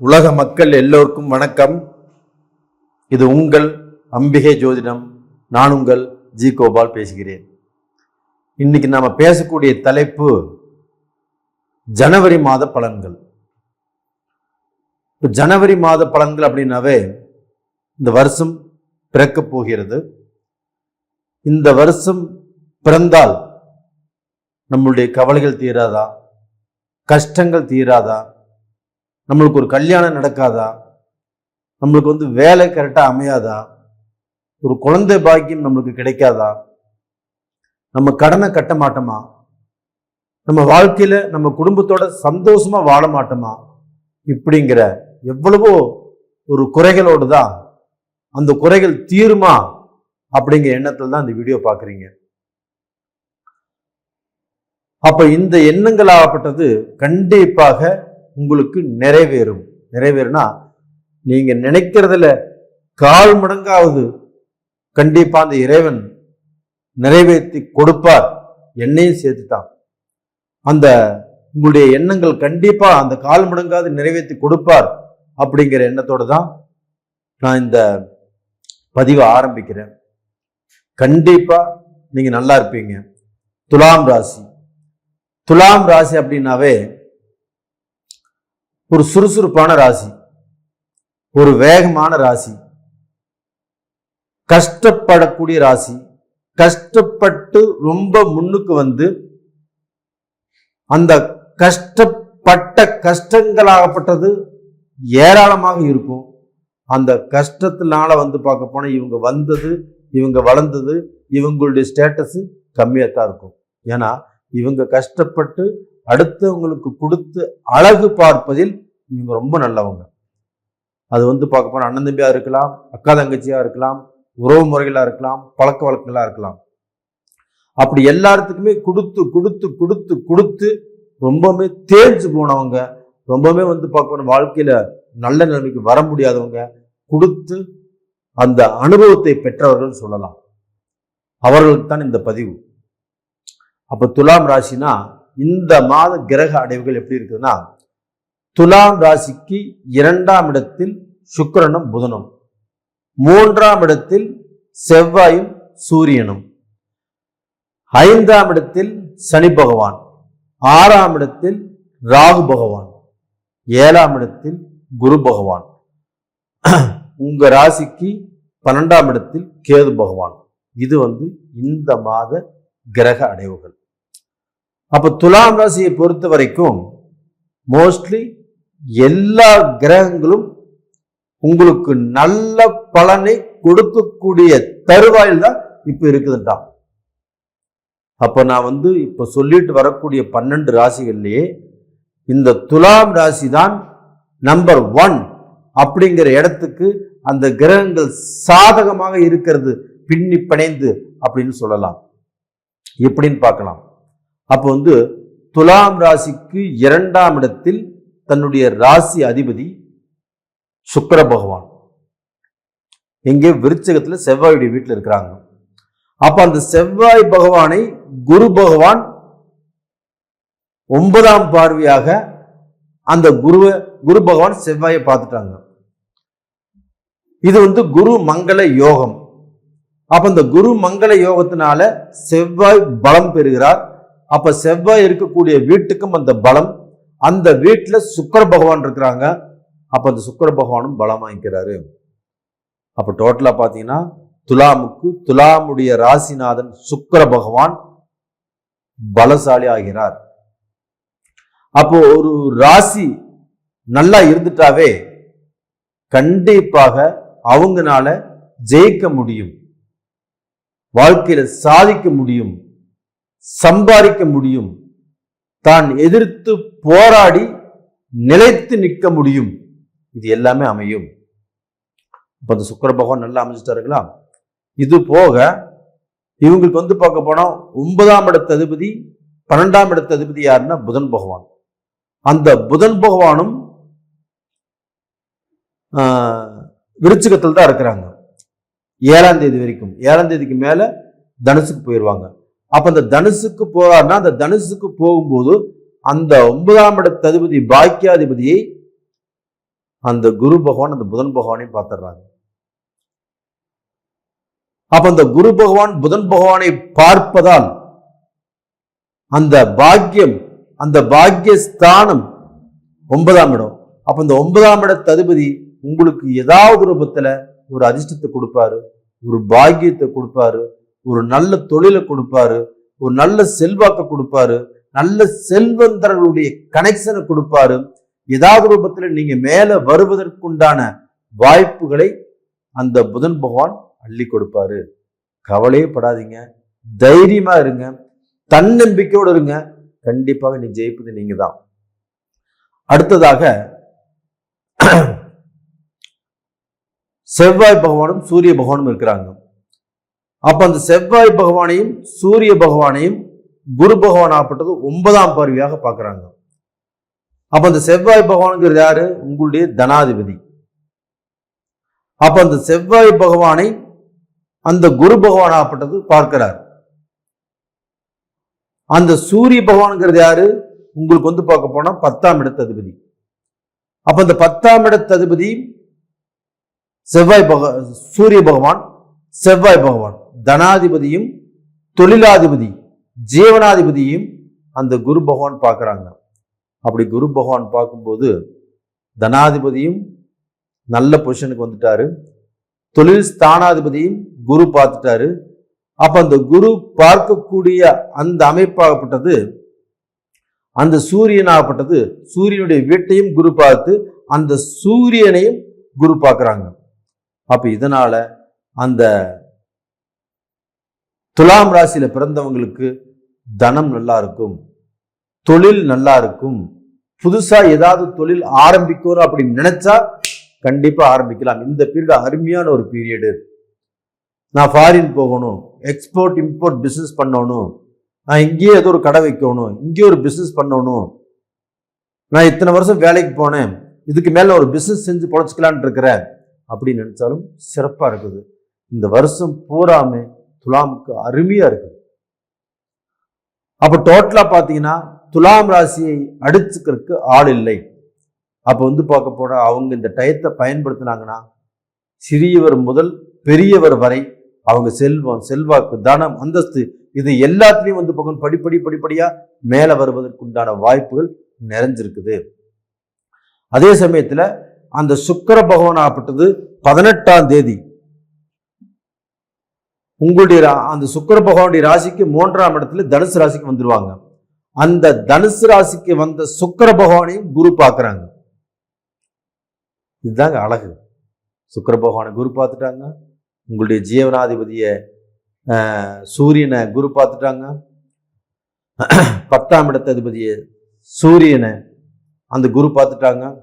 உலக மக்கள் எல்லோருக்கும் வணக்கம். இது உங்கள் அம்பிகை ஜோதிடம். நான் உங்கள் ஜி கோபால் பேசுகிறேன். இன்னைக்கு நாம பேசக்கூடிய தலைப்பு ஜனவரி மாத பலன்கள். இப்போ ஜனவரி மாத பலன்கள் அப்படின்னாவே இந்த வருஷம் பிறக்கப் போகிறது. இந்த வருஷம் பிறந்தால் நம்மளுடைய கவலைகள் தீராதா? கஷ்டங்கள் தீராதா? நம்மளுக்கு ஒரு கல்யாணம் நடக்காதா? நம்மளுக்கு வந்து வேலை கரெக்டாக அமையாதா? ஒரு குழந்தை பாக்கியம் நம்மளுக்கு கிடைக்காதா? நம்ம கடனை கட்ட மாட்டோமா? நம்ம வாழ்க்கையில நம்ம குடும்பத்தோட சந்தோஷமா வாழ மாட்டோமா? இப்படிங்கிற எவ்வளவோ ஒரு குறைகளோடு தான் அந்த குறைகள் தீருமா? அப்படிங்கிற எண்ணத்தில் தான் இந்த வீடியோ பார்க்குறீங்க. அப்போ இந்த எண்ணங்கள் ஆகப்பட்டது கண்டிப்பாக உங்களுக்கு நிறைவேறும். நிறைவேறுனா நீங்க நினைக்கிறதுல கால் மடங்காவது கண்டிப்பா அந்த இறைவன் நிறைவேற்றி கொடுப்பார். என்னையும் சேர்த்துட்டான் அந்த உங்களுடைய எண்ணங்கள் கண்டிப்பா அந்த கால் மடங்காவது நிறைவேற்றி கொடுப்பார் அப்படிங்கிற எண்ணத்தோடு தான் நான் இந்த பதிவை ஆரம்பிக்கிறேன். கண்டிப்பா நீங்க நல்லா இருப்பீங்க. துலாம் ராசி. துலாம் ராசி அப்படின்னாவே ஒரு சுறுசுறுப்பான ராசி ஒரு வேகமான ராசி கஷ்டப்படக்கூடிய ராசி கஷ்டப்பட்டு ரொம்ப முன்னுக்கு வந்து அந்த கஷ்டப்பட்ட கஷ்டங்களாகப்பட்டது ஏராளமாக இருக்கும். அந்த கஷ்டத்தினால வந்து பார்க்க போனால் இவங்க வந்தது இவங்க வளர்ந்தது இவங்களுடைய ஸ்டேட்டஸ் கம்மியாக தான் இருக்கும். ஏன்னா இவங்க கஷ்டப்பட்டு அடுத்தவங்களுக்கு கொடுத்து அழகு பார்ப்பதில் இவங்க ரொம்ப நல்லவங்க. அது வந்து பார்க்க போனால் அண்ணன் தம்பியாக இருக்கலாம் அக்கா தங்கச்சியாக இருக்கலாம் உறவு முறைகளாக இருக்கலாம் பழக்க வழக்கங்களாக இருக்கலாம். அப்படி எல்லாத்துக்குமே கொடுத்து கொடுத்து கொடுத்து கொடுத்து ரொம்பவுமே தேஞ்சு போனவங்க ரொம்பவுமே வந்து பார்க்க போன நல்ல நிலைமைக்கு வர முடியாதவங்க கொடுத்து அந்த அனுபவத்தை பெற்றவர்கள் சொல்லலாம். அவர்களுக்கு தான் இந்த பதிவு. அப்போ துலாம் ராசினா இந்த மாத கிரக அடைவுகள் எப்படி இருக்குதுன்னா துலாம் ராசிக்கு இரண்டாம் இடத்தில் சுக்கிரனும் புதனும் மூன்றாம் இடத்தில் செவ்வாயும் சூரியனும் ஐந்தாம் இடத்தில் சனி பகவான் ஆறாம் இடத்தில் ராகு பகவான் ஏழாம் இடத்தில் குரு பகவான். உங்க ராசிக்கு பன்னெண்டாம் இடத்தில் கேது பகவான். இது வந்து இந்த மாத கிரக அடைவுகள். அப்போ துலாம் ராசியை பொறுத்த வரைக்கும் மோஸ்ட்லி எல்லா கிரகங்களும் உங்களுக்கு நல்ல பலனை கொடுக்கக்கூடிய தருவாயில் தான் இப்போ இருக்குதுன்றான். அப்போ நான் வந்து இப்போ சொல்லிட்டு வரக்கூடிய பன்னெண்டு ராசிகள்லேயே இந்த துலாம் ராசி தான் நம்பர் ஒன் அப்படிங்கிற இடத்துக்கு அந்த கிரகங்கள் சாதகமாக இருக்கிறது பின்னி பிணைந்து அப்படின்னு சொல்லலாம். எப்படின்னு பார்க்கலாம். அப்போ வந்து துலாம் ராசிக்கு இரண்டாம் இடத்தில் தன்னுடைய ராசி அதிபதி சுக்கர பகவான். எங்கே? விருச்சகத்தில் செவ்வாயுடைய வீட்டில் இருக்கிறாங்க. அப்போ அந்த செவ்வாய் பகவானை குரு பகவான் ஒன்பதாம் பார்வையாக அந்த குருவை குரு பகவான் செவ்வாயை பார்த்துட்டாங்க. இது வந்து குரு மங்கள யோகம். அப்ப இந்த குரு மங்கள யோகத்தினால செவ்வாய் பலம் பெறுகிறார். அப்ப செவ்வாய் இருக்கக்கூடிய வீட்டுக்கும் அந்த பலம் அந்த வீட்டுல சுக்கர பகவான் இருக்கிறாங்க. அப்ப அந்த சுக்கர பகவானும் பலம் வாங்கிக்கிறாரு. அப்ப டோட்டலா பாத்தீங்கன்னா துலாமுக்கு துலாமுடைய ராசிநாதன் சுக்கர பகவான் பலசாலி ஆகிறார். அப்போ ஒரு ராசி நல்லா இருந்துட்டாவே கண்டிப்பாக அவங்கனால ஜெயிக்க முடியும். வாழ்க்கையில சாதிக்க முடியும். சம்பாதிக்க முடியும். தான் எதிர்த்து போராடி நிலைத்து நிற்க முடியும். இது எல்லாமே அமையும். இப்போ அந்த சுக்கர பகவான் நல்லா அமைச்சிட்டாருங்களா இது போக இவங்களுக்கு வந்து பார்க்க போனால் ஒன்பதாம் இடத்த அதிபதி பன்னெண்டாம் இடத்த அதிபதி யாருன்னா புதன் பகவான். அந்த புதன் பகவானும் விருச்சிகத்தில் தான் இருக்கிறாங்க. ஏழாம் தேதி வரைக்கும். ஏழாம் தேதிக்கு மேலே தனுசுக்கு போயிடுவாங்க அப்ப அந்த தனுசுக்கு போறாருன்னா அந்த தனுசுக்கு போகும்போது அந்த ஒன்பதாம் இட ததுபதி பாக்கியாதிபதியை அந்த குரு பகவான் அந்த புதன் பகவானையும் பார்த்துடுறாங்க அப்ப அந்த குரு பகவான் புதன் பகவானை பார்ப்பதால் அந்த பாக்கியம் அந்த பாக்கிய ஸ்தானம் ஒன்பதாம் இடம். அப்ப இந்த ஒன்பதாம் இட ததுபதி உங்களுக்கு ஏதாவது ரூபத்துல ஒரு அதிர்ஷ்டத்தை கொடுப்பாரு ஒரு பாக்கியத்தை கொடுப்பாரு ஒரு நல்ல தொழிலை கொடுப்பாரு ஒரு நல்ல செல்வாக்கை கொடுப்பாரு நல்ல செல்வந்தர்களுடைய கனெக்ஷனை கொடுப்பாரு. ஏதாவது ரூபத்துல நீங்க மேல வருவதற்குண்டான வாய்ப்புகளை அந்த புதன் பகவான் அள்ளி கொடுப்பாரு. கவலையே படாதீங்க. தைரியமா இருங்க. தன்னம்பிக்கையோடு இருங்க. கண்டிப்பாக நீ ஜெயிப்பது நீங்க தான் அடுத்ததாக செவ்வாய் பகவானும் சூரிய பகவானும் இருக்கிறாங்க. அப்ப அந்த செவ்வாய் பகவானையும் சூரிய பகவானையும் குரு பகவான் ஆப்பட்டது ஒன்பதாம் பார்வையாக பார்க்குறாங்க. அப்ப அந்த செவ்வாய் பகவானுங்கிறது யாரு? உங்களுடைய தனாதிபதி. அப்ப அந்த செவ்வாய் பகவானை அந்த குரு பகவான் ஆப்பட்டது பார்க்கிறார். அந்த சூரிய பகவான்ங்கிறது யாரு? உங்களுக்கு வந்து பார்க்க போனா பத்தாம் இடத்து அதிபதி. அப்ப அந்த பத்தாம் இடத்து அதிபதி செவ்வாய் பக சூரிய பகவான் செவ்வாய் பகவான். தனாதிபதியும் தொழிலாதிபதி ஜீவனாதிபதியும் அந்த குரு பகவான் பார்க்குறாங்க. அப்படி குரு பகவான் பார்க்கும்போது தனாதிபதியும் நல்ல பொசிஷனுக்கு வந்துட்டாரு. தொழில் ஸ்தானாதிபதியும் குரு பார்த்துட்டாரு. அப்போ அந்த குரு பார்க்கக்கூடிய அந்த அமைப்பாகப்பட்டது அந்த சூரியனாகப்பட்டது சூரியனுடைய வீட்டையும் குரு பார்த்து அந்த சூரியனையும் குரு பார்க்குறாங்க. அப்போ இதனால் அந்த துலாம் ராசியில் பிறந்தவங்களுக்கு தனம் நல்லா இருக்கும். தொழில் நல்லா இருக்கும். புதுசா ஏதாவது தொழில் ஆரம்பிக்கணும் அப்படின்னு நினைச்சா கண்டிப்பா ஆரம்பிக்கலாம். இந்த பீரியட் அருமையான ஒரு பீரியடு நான் ஃபாரின் போகணும் எக்ஸ்போர்ட் இம்போர்ட் பிசினஸ் பண்ணணும். நான் இங்கேயே ஏதோ ஒரு கடை வைக்கணும் இங்கேயே ஒரு பிசினஸ் பண்ணணும். நான் இத்தனை வருஷம் வேலைக்கு போனேன் இதுக்கு மேல ஒரு பிசினஸ் செஞ்சு பொழைச்சிக்கலான் இருக்கிறேன். அப்படின்னு நினைச்சாலும் சிறப்பா இருக்குது. இந்த வருஷம் பூராமே துலாமுக்கு அருமையா இருக்குது அப்ப டோட்டலா பாத்தீங்கன்னா துலாம் ராசியை அடிச்சுக்கிறதுக்கு ஆள் இல்லை. அப்ப வந்து பார்க்க போனால் அவங்க இந்த டயத்தை பயன்படுத்தினாங்கன்னா சிறியவர் முதல் பெரியவர் வரை அவங்க செல்வம் செல்வாக்கு தனம் அந்தஸ்து இது எல்லாத்துலையும் வந்து பார்க்கணும். படிப்படி படிப்படியா மேல வருவதற்குண்டான வாய்ப்புகள் நிறைஞ்சிருக்குது. அதே சமயத்துல அந்த சுக்கர பகவான் ஆப்பட்டது பதினெட்டாம் தேதி. உங்களுடைய ரா- அந்த சுக்கர பகவானுடைய ராசிக்கு மூன்றாம் இடத்துல தனுசு ராசிக்கு வந்துருவாங்க. அந்த தனுசு ராசிக்கு வந்த சுக்கர பகவானையும் குரு பார்க்குறாங்க இதுதாங்க அழகு. சுக்கர பகவானை குரு பார்த்துட்டாங்க. உங்களுடைய ஜீவனாதிபதியை சூரியனை குரு பார்த்துட்டாங்க. பத்தாம் இடத்த அதிபதியை சூரியனை அந்த குரு பார்த்துட்டாங்க.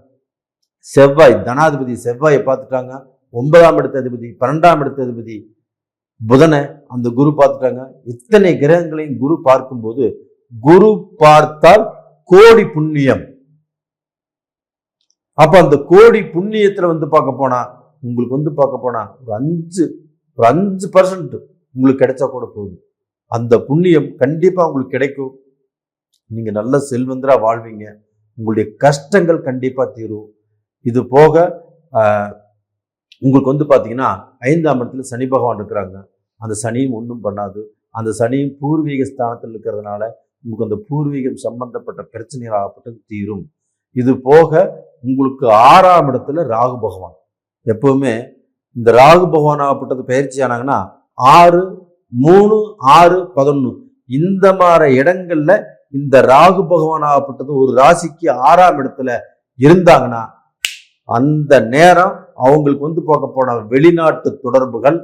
செவ்வாய் தனாதிபதி செவ்வாயை பார்த்துட்டாங்க. ஒன்பதாம் இடத்த அதிபதி பன்னெண்டாம் இடத்த அதிபதி புதனை அந்த குரு பார்த்துட்டாங்க. இத்தனை கிரகங்களையும் குரு பார்க்கும்போது குரு பார்த்தால் கோடி புண்ணியம். அப்ப அந்த கோடி புண்ணியத்துல வந்து பார்க்க போனா உங்களுக்கு வந்து பார்க்க போனா ஒரு அஞ்சு ஒரு அஞ்சு பர்சன்ட் உங்களுக்கு கிடைச்சா கூட போதும். அந்த புண்ணியம் கண்டிப்பா உங்களுக்கு கிடைக்கும். நீங்க நல்ல செல்வந்தரா வாழ்வீங்க. உங்களுடைய கஷ்டங்கள் கண்டிப்பா தீரும். இது போக உங்களுக்கு வந்து பார்த்தீங்கன்னா ஐந்தாம் இடத்துல சனி பகவான் இருக்கிறாங்க. அந்த சனியும் ஒன்றும் பண்ணாது. அந்த சனியும் பூர்வீக ஸ்தானத்தில் இருக்கிறதுனால உங்களுக்கு அந்த பூர்வீகம் சம்பந்தப்பட்ட பிரச்சனைகள் ஆகப்பட்டது தீரும். இது போக உங்களுக்கு ஆறாம் இடத்துல ராகு பகவான். எப்பவுமே இந்த ராகு பகவான் ஆகப்பட்டது பயிற்சி ஆனாங்கன்னா ஆறு மூணு ஆறு பதினொன்று இந்த மாதிரி இடங்கள்ல இந்த ராகு பகவான் ஆகப்பட்டது ஒரு ராசிக்கு ஆறாம் இடத்துல இருந்தாங்கன்னா அந்த நேரம் அவங்களுக்கு வந்து பார்க்க போன வெளிநாட்டு தொடர்புகள்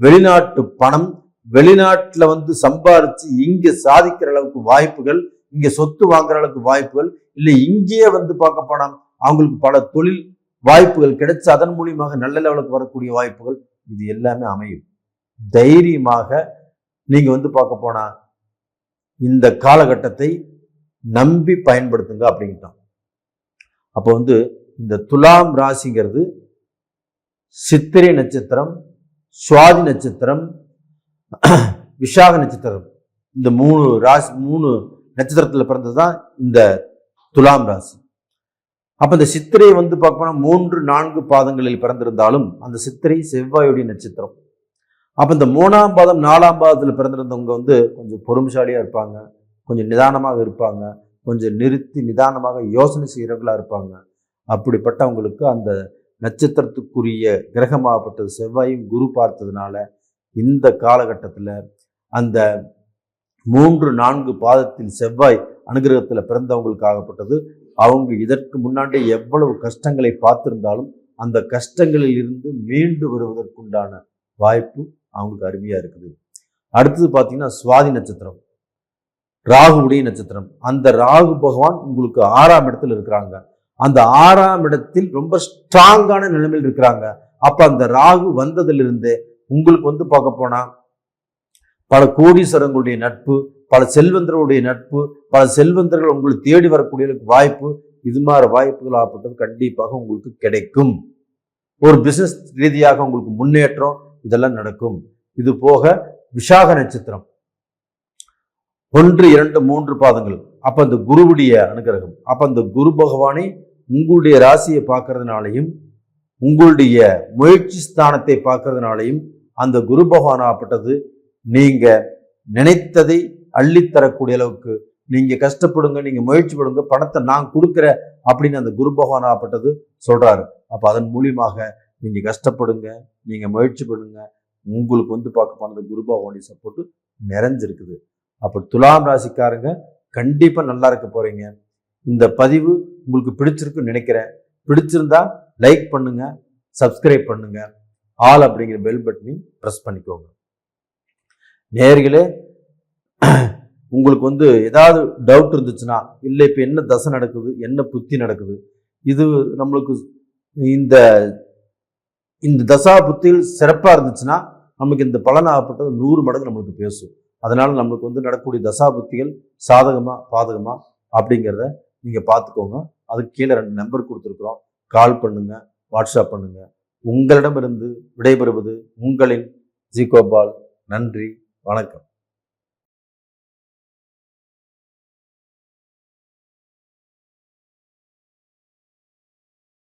வெளிநாட்டு பணம் வெளிநாட்டில் வந்து சம்பாரிச்சு இங்கே சாதிக்கிற அளவுக்கு வாய்ப்புகள் இங்கே சொத்து வாங்குற அளவுக்கு வாய்ப்புகள் இல்லை இங்கேயே வந்து பார்க்க போனால் அவங்களுக்கு பல தொழில் வாய்ப்புகள் கிடைச்சு அதன் மூலியமாக நல்ல லெவலுக்கு வரக்கூடிய வாய்ப்புகள் இது எல்லாமே அமையும். தைரியமாக நீங்கள் வந்து பார்க்க போனால் இந்த காலகட்டத்தை நம்பி பயன்படுத்துங்க அப்படின்ட்டான். அப்போ வந்து இந்த துலாம் ராசிங்கிறது சித்திரை நட்சத்திரம் சுவாதி நட்சத்திரம் விஷாக நட்சத்திரம். இந்த மூணு ராசி மூணு நட்சத்திரத்தில் பிறந்தது தான் இந்த துலாம் ராசி. அப்போ இந்த சித்திரை வந்து பார்க்கணும் மூன்று நான்கு பாதங்களில் பிறந்திருந்தாலும் அந்த சித்திரை செவ்வாயுடைய நட்சத்திரம். அப்போ இந்த மூணாம் பாதம் நாலாம் பாதத்தில் பிறந்திருந்தவங்க வந்து கொஞ்சம் பொறுமைசாலியாக இருப்பாங்க கொஞ்சம் நிதானமாக இருப்பாங்க கொஞ்சம் நிறுத்தி நிதானமாக யோசனை செய்கிறவங்களாக இருப்பாங்க. அப்படிப்பட்டவங்களுக்கு அந்த நட்சத்திரத்துக்குரிய கிரகமாகப்பட்டது செவ்வாயும் குரு பார்த்ததுனால இந்த காலகட்டத்தில் அந்த மூன்று நான்கு பாதத்தில் செவ்வாய் அனுகிரகத்தில் பிறந்தவங்களுக்கு ஆகப்பட்டது அவங்க இதற்கு முன்னாடி எவ்வளவு கஷ்டங்களை பார்த்திருந்தாலும் அந்த கஷ்டங்களில் இருந்து மீண்டு வருவதற்குண்டான வாய்ப்பு அவங்களுக்கு அருமையாக இருக்குது. அடுத்தது பார்த்தீங்கன்னா சுவாதி நட்சத்திரம். ராகுவுடைய நட்சத்திரம். அந்த ராகு பகவான் உங்களுக்கு ஆறாம் இடத்துல இருக்கிறாங்க. அந்த ஆறாம் இடத்தில் ரொம்ப ஸ்ட்ராங்கான நிலைமையில் இருக்கிறாங்க. அப்ப அந்த ராகு வந்ததிலிருந்து உங்களுக்கு வந்து பார்க்க போனா பல கோடீஸ்வரங்களுடைய நட்பு பல செல்வந்தர்களுடைய நட்பு பல செல்வந்தர்கள் உங்களுக்கு தேடி வரக்கூடிய வாய்ப்பு இது மாதிரி வாய்ப்புகள் ஆப்பட்டது கண்டிப்பாக உங்களுக்கு கிடைக்கும். ஒரு பிசினஸ் ரீதியாக உங்களுக்கு முன்னேற்றம் இதெல்லாம் நடக்கும். இது போக விஷாக நட்சத்திரம். ஒன்று இரண்டு மூன்று பாதங்கள். அப்ப அந்த குருவுடைய அனுகிரகம். அப்ப அந்த குரு பகவானை உங்களுடைய ராசியை பார்க்கறதுனாலையும் உங்களுடைய முயற்சி ஸ்தானத்தை பார்க்கறதுனாலையும் அந்த குரு பகவான் ஆகப்பட்டது. நீங்க நினைத்ததை அள்ளித்தரக்கூடிய அளவுக்கு நீங்க கஷ்டப்படுங்க நீங்க முயற்சி படுங்க பணத்தை நான் கொடுக்குறேன் அப்படின்னு அந்த குரு பகவான் ஆகப்பட்டது சொல்றாரு. அப்ப அதன் மூலியமாக நீங்க கஷ்டப்படுங்க நீங்க முயற்சி பண்ணுங்க உங்களுக்கு வந்து பார்க்க போனது குரு பகவானுடைய சப்போர்ட் நிறைஞ்சிருக்குது. அப்போ துலாம் ராசிக்காரங்க கண்டிப்பா நல்லா இருக்க போறீங்க. இந்த பதிவு உங்களுக்கு பிடிச்சிருக்குன்னு நினைக்கிறேன். பிடிச்சிருந்தா லைக் பண்ணுங்க சப்ஸ்கிரைப் பண்ணுங்க. ஆல் அப்படிங்கிற பெல் பட்டனையும் ப்ரெஸ் பண்ணிக்கோங்க. நேர்களே உங்களுக்கு வந்து ஏதாவது டவுட் இருந்துச்சுன்னா இல்லை இப்போ என்ன தசை நடக்குது என்ன புத்தி நடக்குது இது நம்மளுக்கு இந்த இந்த தசா புத்திகள் சிறப்பாக இருந்துச்சுன்னா நமக்கு இந்த பலனாகப்பட்டது நூறு மடங்கு நம்மளுக்கு பேசும். அதனால் நம்மளுக்கு வந்து நடக்கக்கூடிய தசா புத்திகள் சாதகமாக பாதகமாக அப்படிங்கிறத நீங்கள் பார்த்துக்கோங்க. அதுக்கு கீழே ரெண்டு நம்பர் கொடுத்துருக்குறோம். கால் பண்ணுங்க வாட்ஸ்அப் பண்ணுங்க. உங்களிடமிருந்து விடைபெறுவது உங்களின் ஜிகோபால். நன்றி வணக்கம்.